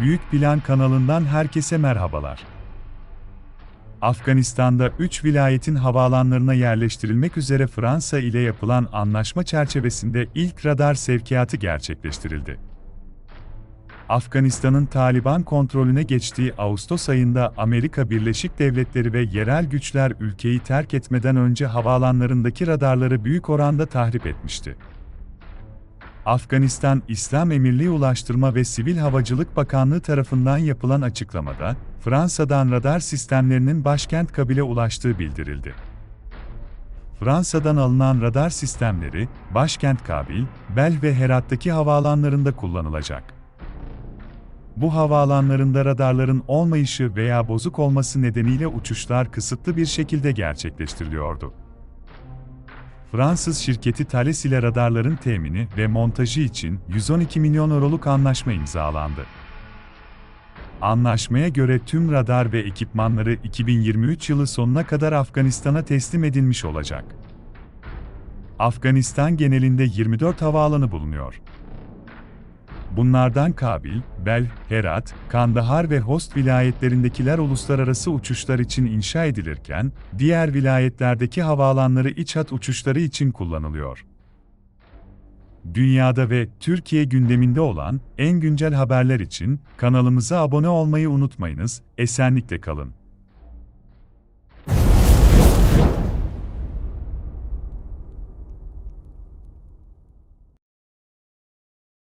Büyük Plan kanalından herkese merhabalar. Afganistan'da 3 vilayetin havaalanlarına yerleştirilmek üzere Fransa ile yapılan anlaşma çerçevesinde ilk radar sevkiyatı gerçekleştirildi. Afganistan'ın Taliban kontrolüne geçtiği Ağustos ayında Amerika Birleşik Devletleri ve yerel güçler ülkeyi terk etmeden önce havaalanlarındaki radarları büyük oranda tahrip etmişti. Afganistan İslam Emirliği Ulaştırma ve Sivil Havacılık Bakanlığı tarafından yapılan açıklamada, Fransa'dan radar sistemlerinin başkent Kabil'e ulaştığı bildirildi. Fransa'dan alınan radar sistemleri, başkent Kabil, Bel ve Herat'taki havaalanlarında kullanılacak. Bu havaalanlarında radarların olmayışı veya bozuk olması nedeniyle uçuşlar kısıtlı bir şekilde gerçekleştiriliyordu. Fransız şirketi Thales ile radarların temini ve montajı için 112 milyon euroluk anlaşma imzalandı. Anlaşmaya göre tüm radar ve ekipmanları 2023 yılı sonuna kadar Afganistan'a teslim edilmiş olacak. Afganistan genelinde 24 havaalanı bulunuyor. Bunlardan Kabil, Bel, Herat, Kandahar ve Host vilayetlerindekiler uluslararası uçuşlar için inşa edilirken, diğer vilayetlerdeki havaalanları iç hat uçuşları için kullanılıyor. Dünyada ve Türkiye gündeminde olan en güncel haberler için kanalımıza abone olmayı unutmayınız, esenlikle kalın.